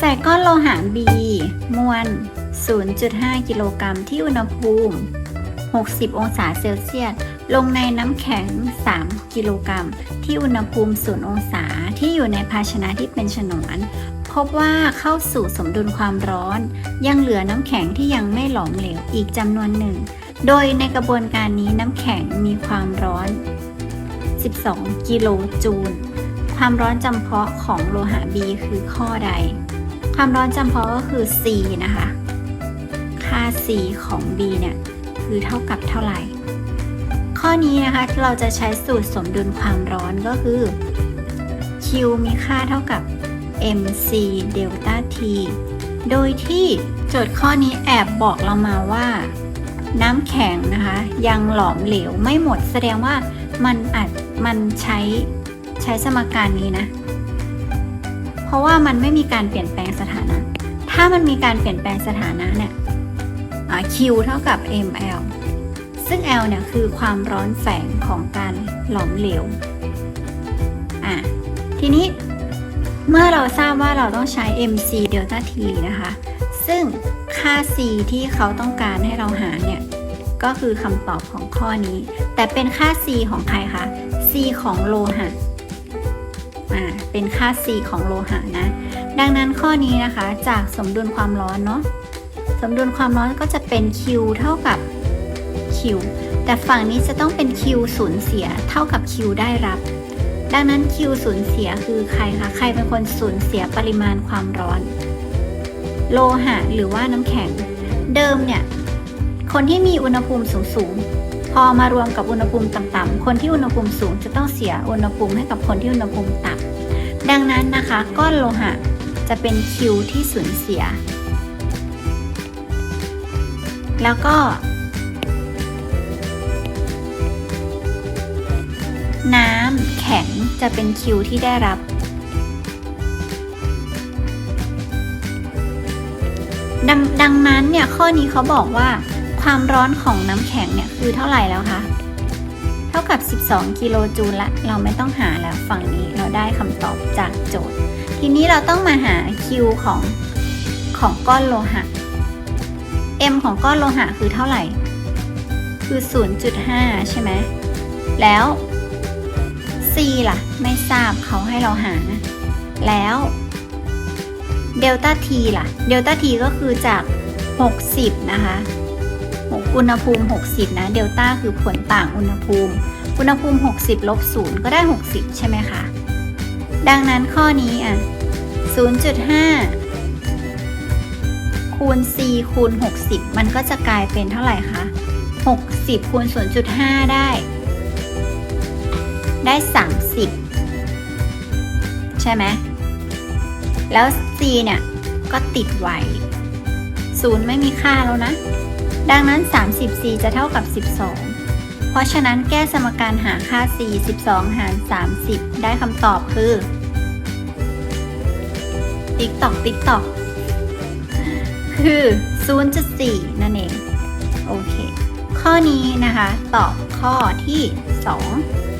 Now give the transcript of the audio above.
ใส่ก้อนโลหะ B มวล 0.5 กิโลกรัมที่อุณหภูมิ 60 องศาเซลเซียส ลงในน้ำแข็ง 3 กิโลกรัม ที่อุณหภูมิ 0 องศาที่อยู่ในภาชนะที่เป็นฉนวน พบว่าเข้าสู่สมดุลความร้อน ยังเหลือน้ำแข็งที่ยังไม่หลอมเหลวอีกจำนวนหนึ่ง โดยในกระบวนการนี้น้ำแข็งมีความร้อน 12 กิโลจูล ความร้อนจำเพาะของโลหะ B คือข้อใด ความร้อนจำเพาะก็คือ C นะคะ ค่า C ของ B เนี่ยคือเท่ากับเท่าไหร่ ข้อนี้นะคะเราจะใช้สูตรสมดุลความร้อนก็คือ Q มีค่าเท่ากับ mc เดลต้า t โดยที่โจทย์ข้อนี้แอบบอกเรามาว่า น้ำแข็งนะคะ ยังหลอมเหลวไม่หมดแสดงว่ามันอาจมันใช้ใช้สมการนี้นะ เพราะว่ามันไม่มีการเปลี่ยนแปลงสถานะ ถ้ามันมีการเปลี่ยนแปลงสถานะเนี่ย Q เท่ากับ ml ซึ่ง L เนี่ยคือความร้อนแฝงของการหลอมเหลว อะ ทีนี้เมื่อเราทราบว่าเราต้องใช้ mc delta t นะคะ ซึ่งค่า c ที่เขาต้องการให้เราหาเนี่ย ก็คือคำตอบของข้อนี้ แต่เป็นค่า c ของใครคะ c ของโลหะ เป็นค่า c ของโลหะนะ ดังนั้นข้อนี้นะคะจากสมดุลความร้อนเนาะสมดุลความร้อนก็จะเป็น q เท่ากับ q แต่ฝั่งนี้จะต้องเป็น q สูญเสียเท่ากับ q ได้รับ ดังนั้น Q สูญเสียคือใครคะ ใครเป็นคนสูญเสียปริมาณความร้อน โลหะหรือว่าน้ำแข็ง เดิมเนี่ย คนที่มีอุณหภูมิสูงๆ พอมารวมกับอุณหภูมิต่ำๆคนที่อุณหภูมิสูงจะต้องเสียอุณหภูมิให้กับคนที่อุณหภูมิต่ำดังนั้นนะคะก้อนโลหะจะเป็น Q ที่สูญเสีย แล้วก็ น้ำแข็งจะเป็นคิวที่ได้รับ ดังดังนั้นเนี่ยข้อนี้เขาบอกว่า ความร้อนของน้ำแข็งเนี่ยคือเท่าไหร่แล้วคะ เท่ากับ 12 กิโลจูลละ เราไม่ต้องหาแล้วฝั่งนี้เราได้คำตอบจากโจทย์ ทีนี้เราต้องมาหา Q ของของก้อนโลหะ M ของก้อนโลหะคือเท่าไหร่ คือ 0.5 ใช่ไหม แล้ว C ล่ะ ไม่ทราบเขาให้เราหา แล้วเดลต้า T ล่ะ เดลต้า T ก็คือจาก 60 นะคะ อุณหภูมิ 60 นะเดลต้าคือผลต่างอุณหภูมิ อุณหภูมิ 60ลบ0ก็ได้ 60 ใช่ไหมคะ ดังนั้นข้อนี้อะ 0.5 คูณ C คูณ 60 มันก็จะกลายเป็นเท่าไหร่คะ 60 คูณ 0.5 ได้ ได้ 30 ใช่ไหม แล้ว c เนี่ย ก็ติดไว้ศูนย์ไม่มีค่าแล้วนะ ดังนั้น 30c จะเท่ากับ 12 เพราะฉะนั้นแก้สมการหาค่า c 12 หาร 30 ได้คำตอบคือ ติ๊กตอกติ๊กตอกคือ 0.4 นั่นเอง โอเค ข้อนี้นะคะ ตอบข้อที่ 2